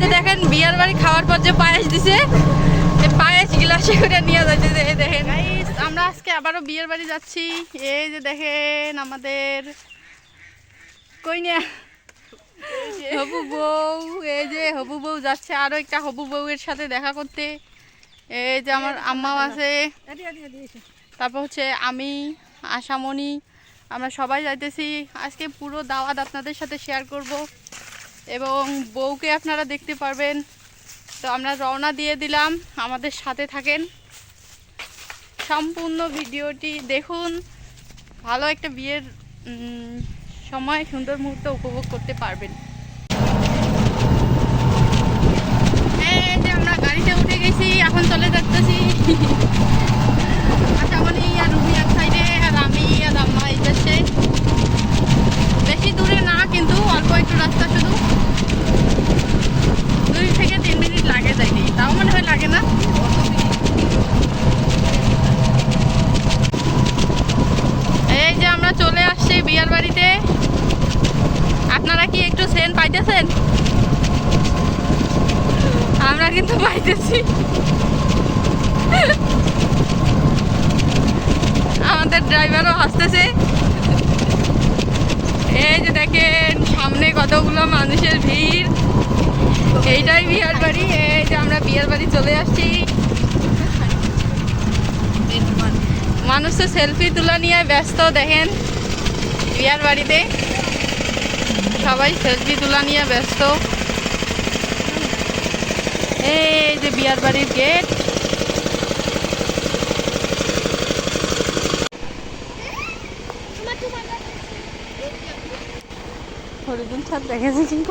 যে দেখেন, বিয়ার বাড়ি খাওয়ার পর যে পায়েস দিছে পায়েস গ্লাসে করে নিয়ে যাচ্ছে যে, এই দেখেন। আমরা আজকে আবারও বিয়ের বাড়ি যাচ্ছি। এই যে দেখেন আমাদের কই না হবু বউ, এই যে হবু বউ যাচ্ছে। আরও একটা হবু বউয়ের সাথে দেখা করতে। এই যে আমার আম্মাও আছে। তারপর হচ্ছে আমি, আশামণি, আমরা সবাই যাইতেছি। আজকে পুরো দাওয়াত আপনাদের সাথে শেয়ার করব। এবং বউকে আপনারা দেখতে পারবেন। তো আমরা রওনা দিয়ে দিলাম। আমাদের সাথে থাকেন। সম্পূর্ণ ভিডিওটি দেখুন। ভালো একটা বিয়ের সময়, সুন্দর মুহূর্ত উপভোগ করতে পারবেন। এই যে আমরা গাড়িতে উঠে গেছি। এখন চলে যাচ্ছি। আশামণি আর রুবি এক সাইডে আর আমি আর আম্মা এই পাশে বেশি দূরে না কিন্তু অল্প একটু রাস্তা শুধু দুই থেকে তিন মিনিট লাগে যায়নি তাও মনে হয় লাগে না এই যে আমরা চলে আসছি বিয়ার বাড়িতে আপনারা কি একটু সেন পাইতেছেন আমরা কিন্তু পাইতেছি আমাদের ড্রাইভারও হাসতেছে। এই যে দেখেন, সামনে কতগুলো মানুষের ভিড়। এইটাই বিয়ার বাড়ি, এই যে আমরা বিয়ার বাড়ি চলে আসছি। মানুষ তো সেলফি তোলা নিয়ে ব্যস্ত, দেখেন। বিয়ার বাড়িতে সবাই সেলফি তোলা নিয়ে ব্যস্ত এই যে বিয়ার বাড়ির গেট হরিজন ছাদ দেখেছি কিন্তু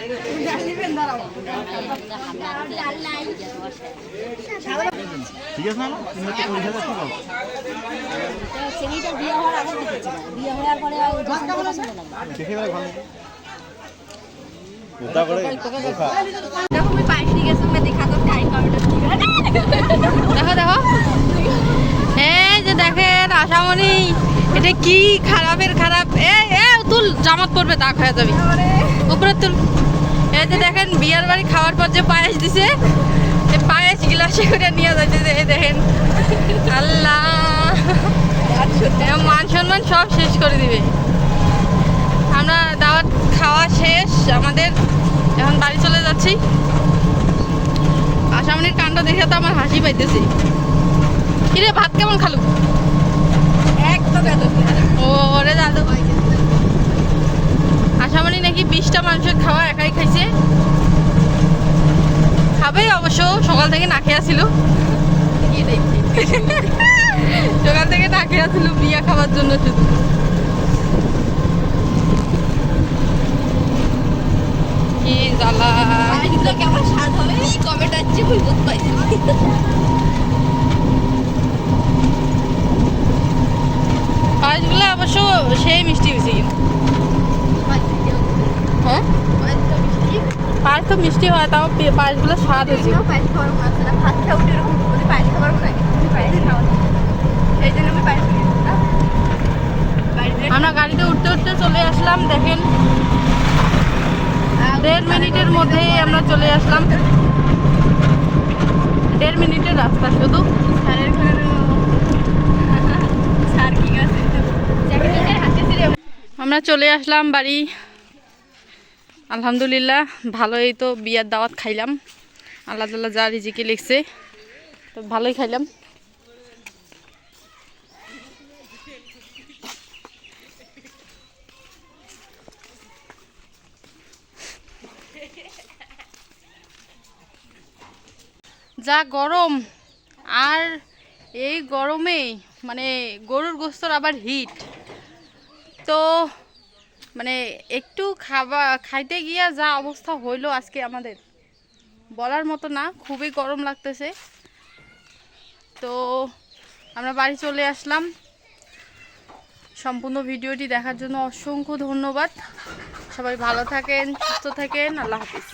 পঁচিশ হাজার টাকা ছেলেটা বিয়ে হওয়ার আগে দেখেছি বিয়ে হওয়ার পরে ওই দোকানটা পছন্দ লাগল দেখে দেখা দেখো। আমি পাইপ নিয়ে গেছি আমি দেখা তো টাইম কাউন্টার দেখো দেখো। এই যে দেখেন আশামণি এটা কি খারাপের খারাপ? এ এ তুল জামাত পড়বে দাগ হয়ে যাবি। উপরে তুল। এই যে দেখেন বিয়ার বাড়ি খাওয়ার পর যে পায়েস দিছে পায়েস গ্লাসে করে নিয়ে যাচ্ছে এই দেখেন। আল্লাহ। মান সম্মান সব শেষ করে দিবে। আমরা দাওয়াত খাওয়া শেষ আমাদের এখন বাড়ি চলে যাচ্ছি। আসামনির কাণ্ড দেখে তো আমার হাসি পাইতেছে। কিরে ভাত কেমন খালু? একদম ও ওরে দাদু। আসামনি নাকি বিশটা মানুষের খাওয়া একাই খাইছে? খাবে অবশ্য সকাল থেকে না খেয়া ছিল সকাল থেকে না খেয়া ছিল বিয়া খাওয়ার জন্য শুধু। কি জ্বালা। পাইপগুলো কেমন স্বাদ হবে? এই কমেন্ট আসছে বই বুঝতে পাইছি। পায়েসগুলো অবশ্য সেই মিষ্টি হয়েছে কিন্তু। হ্যাঁ? পায়েস তো মিষ্টি হয় তাও পায়েসগুলো স্বাদ হয়েছে পায়েস খাওয়ার হচ্ছে না? ভাত খাওয়া উঠে এরকম পায়েস খাওয়ার তুমি পায়েস খাওয়া এই জন্য আমি পায়েস নিয়ে এসেছিলাম। বাড়িতে আমরা গাড়িতে উঠতে উঠতে চলে আসলাম দেখেন। দেড় মিনিটের মধ্যেই আমরা চলে আসলাম। দেড় মিনিটের রাস্তা শুধু। আমরা চলে আসলাম বাড়ি। আলহামদুলিল্লাহ, ভালোই তো বিয়ার দাওয়াত খাইলাম। আল্লাহ তাল্লাহ যা রিজিকে লিখছে, তো ভালোই খাইলাম। যা গরম, আর এই গরমে মানে গরুর গোস্তর আবার হিট তো মানে একটু খাবার খাইতে গিয়া যা অবস্থা হইল আজকে আমাদের। বলার মতো না, খুবই গরম লাগতেছে। তো আমরা বাড়ি চলে আসলাম। সম্পূর্ণ ভিডিওটি দেখার জন্য অসংখ্য ধন্যবাদ। সবাই ভালো থাকেন, সুস্থ থাকেন, আল্লাহ হাফিজ।